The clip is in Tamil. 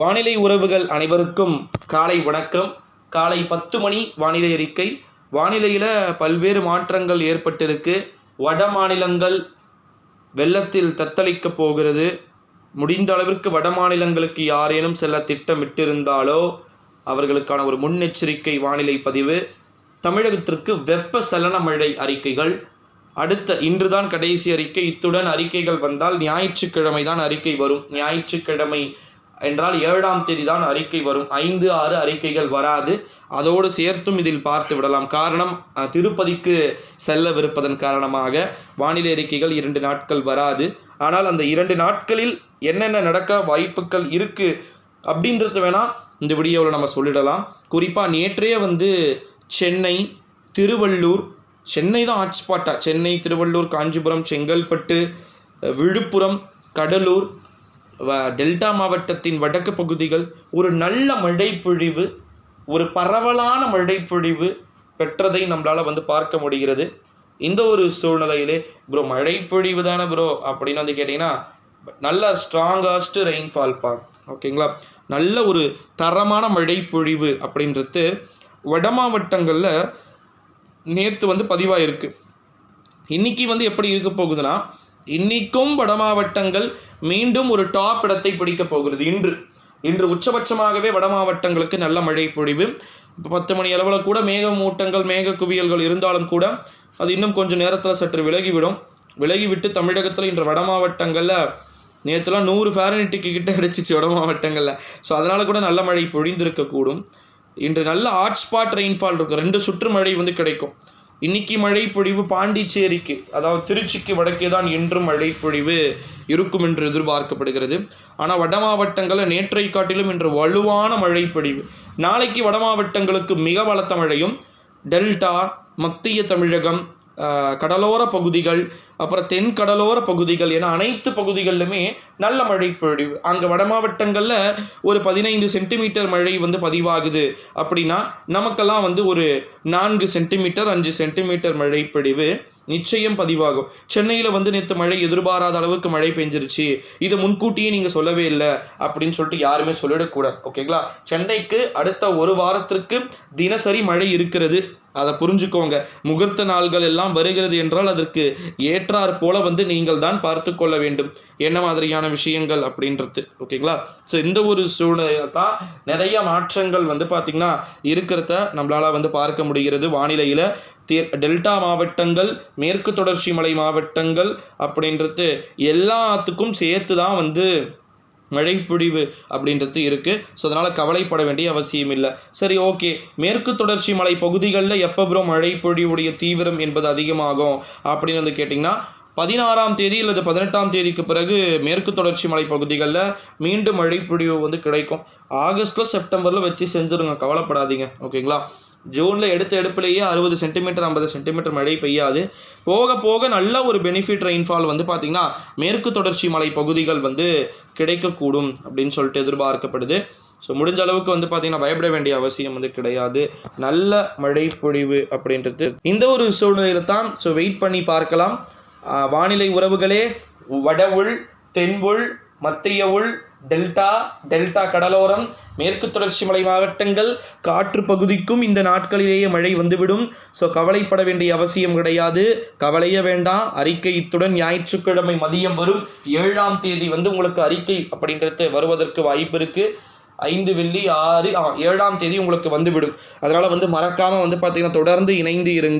வானிலை உறவுகள் அனைவருக்கும் காலை வணக்கம். காலை பத்து மணி வானிலை அறிக்கை. வானிலையில் பல்வேறு மாற்றங்கள் ஏற்பட்டிருக்கு. வட மாநிலங்கள் வெள்ளத்தில் தத்தளிக்கப் போகிறது. முடிந்த அளவிற்கு வட மாநிலங்களுக்கு யாரேனும் செல்ல திட்டமிட்டிருந்தாலோ அவர்களுக்கான ஒரு முன்னெச்சரிக்கை வானிலை பதிவு. தமிழகத்திற்கு வெப்ப சலன மழை அறிக்கைகள். அடுத்த இன்றுதான் கடைசி அறிக்கை. இத்துடன் அறிக்கைகள் வந்தால் ஞாயிற்றுக்கிழமை தான் அறிக்கை வரும். ஞாயிற்றுக்கிழமை என்றால் ஏழாம் தேதி தான் அறிக்கை வரும். ஐந்து ஆறு அறிக்கைகள் வராது. அதோடு சேர்த்தும் இதில் பார்த்து விடலாம். காரணம் திருப்பதிக்கு செல்லவிருப்பதன் காரணமாக வானிலை அறிக்கைகள் இரண்டு நாட்கள் வராது. ஆனால் அந்த இரண்டு நாட்களில் என்னென்ன நடக்க வாய்ப்புகள் இருக்குது அப்படின்றத வேணால் இந்த வீடியோவில் நம்ம சொல்லிடலாம். குறிப்பாக நேற்றே வந்து சென்னை திருவள்ளூர் சென்னை தான் ஹாட்ஸ்பாட்டாக சென்னை திருவள்ளூர் காஞ்சிபுரம் செங்கல்பட்டு விழுப்புரம் கடலூர் டெல்டா மாவட்டத்தின் வடக்கு பகுதிகள் ஒரு நல்ல மழைப்பொழிவு ஒரு பரவலான மழைப்பொழிவு பெற்றதை நம்மளால் வந்து பார்க்க முடிகிறது. இந்த ஒரு சூழ்நிலையிலே ப்ரோ மழைப்பொழிவு தானே ப்ரோ? அப்படின்னு வந்து கேட்டிங்கன்னா நல்ல ஸ்ட்ராங்கஸ்ட் ரெயின்ஃபால் பார்க் ஓகேங்களா? நல்ல ஒரு தரமான மழைப்பொழிவு அப்படின்றது வட மாவட்டங்களில் நேற்று வந்து பதிவாயிருக்கு. இன்றைக்கி வந்து எப்படி இருக்க போகுதுன்னா இன்னைக்கும் வட மாவட்டங்கள் மீண்டும் ஒரு டாப் இடத்தை பிடிக்கப் போகிறது. இன்று இன்று உச்சபட்சமாகவே வட மாவட்டங்களுக்கு நல்ல மழை பொழிவு. இப்போ பத்து மணி அளவில் கூட மேகமூட்டங்கள் மேக குவியல்கள் இருந்தாலும் கூட அது இன்னும் கொஞ்சம் நேரத்தில் சற்று விலகிவிடும். விலகிவிட்டு தமிழகத்தில் இன்று வட மாவட்டங்களில் நேற்றுலாம் நூறு ஃபேரனிட்டுக்கு கிட்ட அடிச்சிச்சு வட மாவட்டங்களில் ஸோ அதனால் கூட நல்ல மழை பொழிந்திருக்கக்கூடும். இன்று நல்ல ஹாட்ஸ்பாட் ரெயின்ஃபால் இருக்கும். ரெண்டு சுற்று மழை வந்து கிடைக்கும். இன்னைக்கு மழை பொழிவு பாண்டிச்சேரிக்கு அதாவது திருச்சிக்கு வடக்கே தான் இன்றும் மழை பொழிவு இருக்கும் என்று எதிர்பார்க்கப்படுகிறது. ஆனால் வட மாவட்டங்களில் நேற்றை காட்டிலும் இன்று வலுவான மழை பொழிவு நாளைக்கு வட மாவட்டங்களுக்கு மிக பலத்த மழையும் டெல்டா மத்திய தமிழகம் கடலோர பகுதிகள் அப்புறம் தென் கடலோர பகுதிகள் என அனைத்து பகுதிகளிலுமே நல்ல மழை பொழிவு. அங்கே வட மாவட்டங்களில் ஒரு பதினைந்து சென்டிமீட்டர் மழை வந்து பதிவாகுது. அப்படின்னா நமக்கெல்லாம் வந்து ஒரு நான்கு சென்டிமீட்டர் அஞ்சு சென்டிமீட்டர் மழை பொழிவு நிச்சயம் பதிவாகும். சென்னையில் வந்து நேற்று மழை எதிர்பாராத அளவுக்கு மழை பெஞ்சிருச்சு. இதை முன்கூட்டியே நீங்கள் சொல்லவே இல்லை அப்படின்னு சொல்லிட்டு யாருமே சொல்லிடக்கூடாது. ஓகேங்களா? சென்னைக்கு அடுத்த ஒரு வாரத்திற்கு தினசரி மழை இருக்கிறது அதை புரிஞ்சுக்கோங்க. முகூர்த்த நாள்கள் எல்லாம் வருகிறது என்றால் அதற்கு ஏற்றாற் போல வந்து நீங்கள் தான் பார்த்து கொள்ள வேண்டும். என்ன மாதிரியான விஷயங்கள் அப்படின்றது. ஓகேங்களா? ஸோ இந்த ஒரு சூழ்நிலையில தான் நிறைய மாற்றங்கள் வந்து பார்த்திங்கன்னா இருக்கிறத நம்மளால் வந்து பார்க்க முடிகிறது. வானிலையில் தே டெல்டா மாவட்டங்கள் மேற்கு தொடர்ச்சி மலை மாவட்டங்கள் அப்படின்றது எல்லாத்துக்கும் சேர்த்து தான் வந்து மழைப்பொழிவு அப்படின்றது இருக்குது ஸோ அதனால் கவலைப்பட வேண்டிய அவசியம் இல்லை. சரி ஓகே மேற்கு தொடர்ச்சி மலை பகுதிகளில் எப்போ ப்ரோ மழைப்பொழிவுடைய தீவிரம் என்பது அதிகமாகும் அப்படின்னு வந்து கேட்டிங்கன்னா பதினாறாம் தேதி அல்லது பதினெட்டாம் தேதிக்கு பிறகு மேற்கு தொடர்ச்சி மலை பகுதிகளில் மீண்டும் மழைப்பொழிவு வந்து கிடைக்கும். ஆகஸ்ட்டில் செப்டம்பரில் வச்சு செஞ்சுருங்க. கவலைப்படாதீங்க. ஓகேங்களா ஜூனில் எடுத்த எடுப்புலேயே அறுபது சென்டிமீட்டர் ஐம்பது சென்டிமீட்டர் மழை பெய்யாது. போக போக நல்ல ஒரு பெனிஃபிட் ரெயின்ஃபால் வந்து பார்த்திங்கன்னா மேற்கு தொடர்ச்சி மலை பகுதிகள் வந்து கிடைக்கக்கூடும் அப்படின்னு சொல்லிட்டு எதிர்பார்க்கப்படுது. ஸோ முடிஞ்ச அளவுக்கு வந்து பார்த்திங்கன்னா பயப்பட வேண்டிய அவசியம் வந்து கிடையாது. நல்ல மழை பொழிவு அப்படின்றது. இந்த ஒரு சூழ்நிலையில தான் ஸோ வெயிட் பண்ணி பார்க்கலாம். வானிலை உறவுகளே வட உள் தென் உள் மத்திய உள் டெல்டா டெல்டா கடலோரம் மேற்கு தொடர்ச்சி மலை மாவட்டங்கள் காற்று பகுதிக்கும் இந்த நாட்களிலேயே மழை வந்துவிடும். ஸோ கவலைப்பட வேண்டிய அவசியம் கிடையாது. கவலைய வேண்டாம். அறிக்கை இத்துடன் ஞாயிற்றுக்கிழமை மதியம் வரும் ஏழாம் தேதி வந்து உங்களுக்கு அறிக்கை அப்படின்றது வருவதற்கு வாய்ப்பு இருக்குது ஐந்து வெள்ளி ஆறு ஆ, ஏழாம் தேதி உங்களுக்கு வந்துவிடும். அதனால் வந்து மறக்காமல் வந்து பார்த்திங்கன்னா தொடர்ந்து இணைந்து இருங்க